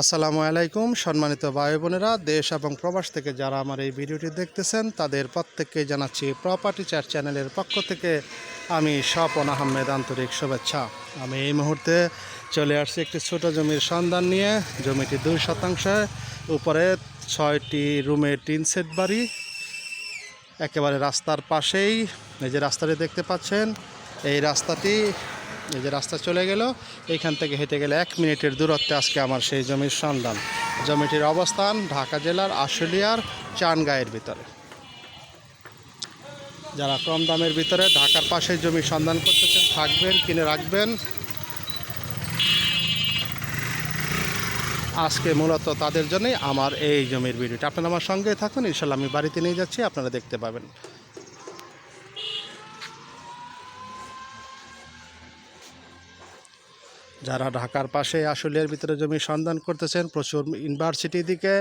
আসসালামু আলাইকুম, সম্মানিত ভাই বোনেরা, দেশ এবং প্রবাস থেকে যারা আমার এই ভিডিওটি দেখতেছেন, তাদের প্রত্যেককে জানাচ্ছি প্রপার্টি চার চ্যানেলের পক্ষ থেকে আমি স্বপন আহমেদ আন্তরিক শুভেচ্ছা। আমি এই মুহূর্তে চলে আসছি একটি ছোট জমির সন্ধান নিয়ে। জমিটি দুই শতাংশে, উপরে ছয়টি রুমের টিন সেট বাড়ি, একেবারে রাস্তার পাশেই। এই যে রাস্তাটি দেখতে পাচ্ছেন, এই রাস্তাটি এই যে রাস্তা চলে গেল, এইখান থেকে হেঁটে গেলে এক মিনিটের দূরত্বে আজকে আমার সেই জমির সন্ধান। জমিটির অবস্থান ঢাকা জেলার আশুলিয়ার চানগাঁয়ের ভিতরে। যারা কম দামের ভিতরে ঢাকার পাশে জমি সন্ধান করতেছেন, থাকবেন, কিনে রাখবেন। আজকে মূলত তাদের জন্যই আমার এই জমির ভিডিওটা। আপনারা আমার সঙ্গে থাকুন, ইনশাল্লাহ আমি বাড়িতে নিয়ে যাচ্ছি, আপনারা দেখতে পাবেন। যারা ঢাকার পাশে আশুলিয়ার ভিতরে জমি সন্ধান করতেছেন, প্রচুর ইউনিভার্সিটি দিকে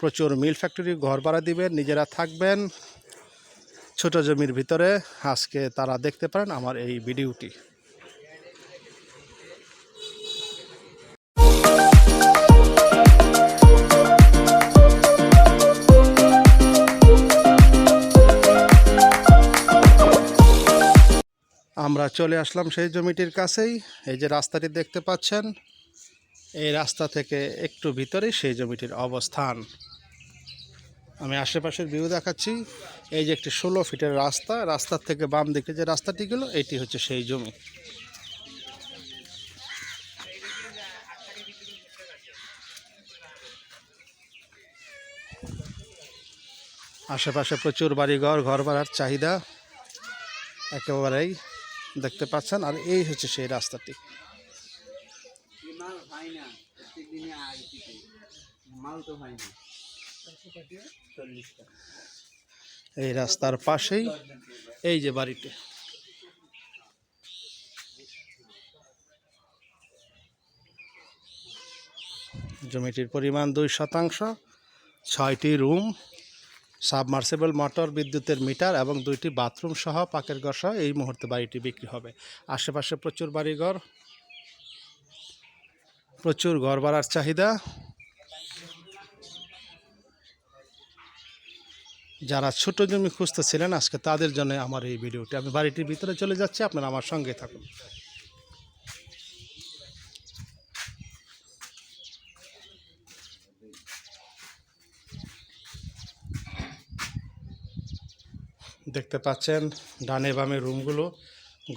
প্রচুর মিল ফ্যাক্টরি ঘর ভাড়া দিবেন, নিজেরা থাকবেন। ছোট জমির ভিতরে আজকে তারা দেখতে পারেন আমার এই ভিডিওটি। আমরা চলে আসলাম সেই জমিটির কাছেই। এই যে রাস্তাটি দেখতে পাচ্ছেন, এই রাস্তা থেকে একটু ভিতরেই সেই জমিটির অবস্থান। আমি আশেপাশের ভিউ দেখাচ্ছি, এই যে একটি ষোলো ফিটের রাস্তা, রাস্তার থেকে বাম দিকে যে রাস্তাটি গেল, এটি হচ্ছে সেই জমি। আশেপাশে প্রচুর বাড়িঘর ঘর ভাড়ার চাহিদা একেবারেই দেখতে পাচ্ছেন, আর এই হচ্ছে সেই রাস্তাটি। এই রাস্তার পাশেই এই যে বাড়িটি। জমিটির পরিমাণ দুই শতাংশ, ছয়টি রুম সাবমার্সেবল মোটর, বিদ্যুতের মিটার এবং দুইটি বাথরুম সহ পাকের ঘর সহ এই মুহূর্তে বাড়িটি বিক্রি হবে। আশেপাশে প্রচুর বাড়িঘর, প্রচুর ঘর ভাড়ার চাহিদা। যারা ছোট জমি খুঁজতেছিলেন আজকে তাদের জন্য আমার এই ভিডিওটি। আমি বাড়িটির ভিতরে চলে যাচ্ছি, আপনারা আমার সঙ্গে থাকুন। দেখতে পাচ্ছেন ডানে বামে রুমগুলো,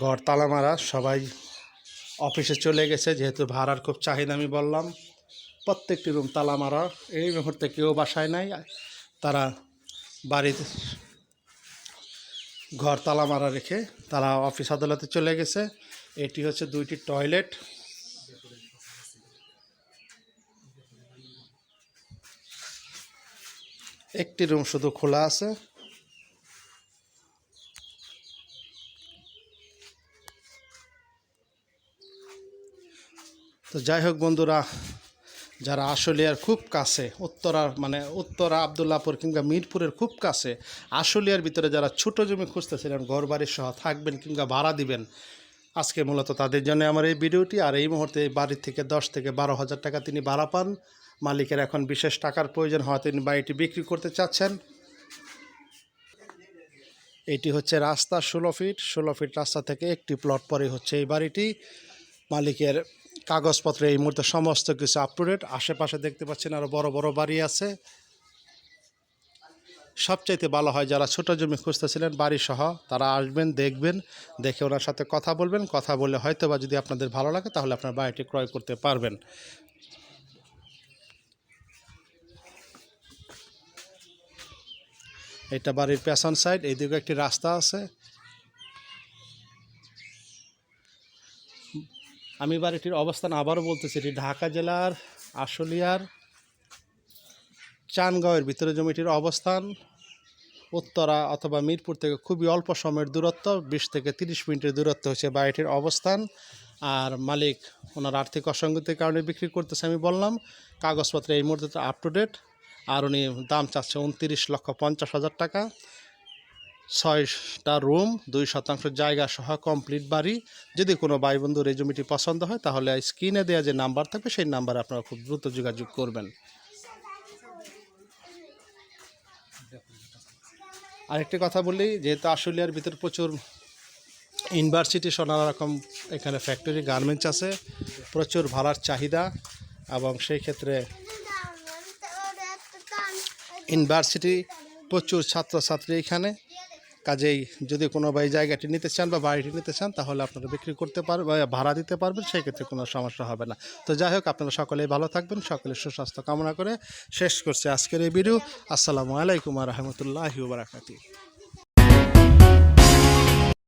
ঘর তালা মারা সবাই অফিসে চলে গেছে, যেহেতু ভাড়ার খুব চাহিদা আমি বললাম। প্রত্যেকটি রুম তালা মারা এই মুহূর্তে কেউ বাসায় নাই, তারা বাড়িতে ঘর তালা মারা রেখে তারা অফিস আদালতে চলে গেছে। এটি হচ্ছে দুইটি টয়লেট। একটি রুম শুধু খোলা আছে। তো যাই হোক বন্ধুরা, যারা আশুলিয়ার খুব কাছে, উত্তরার মানে উত্তরা আবদুল্লাপুর কিংবা মিরপুরের খুব কাছে, আশুলিয়ার ভিতরে যারা ছোট জমি খুঁজতেছিলেন ঘর বাড়ির সহ থাকবেন কিংবা ভাড়া দিবেন, আজকে মূলত তাদের জন্য আমার এই ভিডিওটি। আর এই মুহূর্তে বাড়ির থেকে দশ থেকে বারো হাজার টাকা তিনি ভাড়া পান। মালিকের এখন বিশেষ টাকার প্রয়োজন হয়, তিনি বাড়িটি বিক্রি করতে চাচ্ছেন। এটি হচ্ছে রাস্তা ষোলো ফিট ষোলো ফিট রাস্তা থেকে একটি প্লট পরে হচ্ছে এই বাড়িটি। মালিকের কাগজপত্র এই মুহূর্তে সমস্ত কিছু আপ টু ডেট আশেপাশে দেখতে পাচ্ছেন আরও বড় বড় বাড়ি আছে। সবচাইতে ভালো হয় যারা ছোট জমি খুঁজতেছিলেন বাড়ি সহ তারা আসবেন, দেখবেন, দেখে ওনার সাথে কথা বলবেন। কথা বলে হয়তো বা যদি আপনাদের ভালো লাগে, তাহলে আপনার বাড়িটি ক্রয় করতে পারবেন। এটা বাড়ির পেছন সাইড এইদিকে একটি রাস্তা আছে। আমি বাড়িটির অবস্থান আবারও বলতেছি, এটি ঢাকা জেলার আশুলিয়ার চানগাঁওয়ের ভিতরে জমিটির অবস্থান। উত্তরা অথবা মিরপুর থেকে খুবই অল্প সময়ের দূরত্ব, বিশ থেকে তিরিশ মিনিটের দূরত্ব হচ্ছে বাড়িটির অবস্থান। আর মালিক ওনার আর্থিক অসঙ্গতির কারণে বিক্রি করতেছে আমি বললাম, কাগজপত্র এই মুহূর্তে আপ টু ডেট আর উনি দাম চাচ্ছে উনতিরিশ লক্ষ পঞ্চাশ হাজার টাকা। ছয়টা রুম, দুই শতাংশ জায়গা সহ কমপ্লিট বাড়ি। যদি কোনো ভাই বন্ধুর পছন্দ হয়, তাহলে স্ক্রিনে দেওয়া যে নাম্বার থাকবে, সেই নাম্বারে আপনারা খুব দ্রুত যোগাযোগ করবেন। আরেকটি কথা বলি, যেহেতু আশুলিয়ার ভিতর প্রচুর ইউনিভার্সিটি নানা রকম এখানে ফ্যাক্টরি, গার্মেন্টস আছে, প্রচুর ভাড়ার চাহিদা, এবং সেই ক্ষেত্রে ইউনিভার্সিটি প্রচুর ছাত্রছাত্রী এখানে। কাজেই যদি কোনো ভাই জায়গাটি নিতে চান বা বাড়িটি নিতে চান, তাহলে আপনারা বিক্রি করতে পারবেন ভাড়া দিতে পারবেন, সেক্ষেত্রে কোনো সমস্যা হবে না। তো যাই হোক, আপনারা সকলেই ভালো থাকবেন, সকলের সুস্বাস্থ্য কামনা করে শেষ করছে আজকের এই ভিডিও। আসসালামু আলাইকুম রহমতুল্লাহি বারাকাতুহ।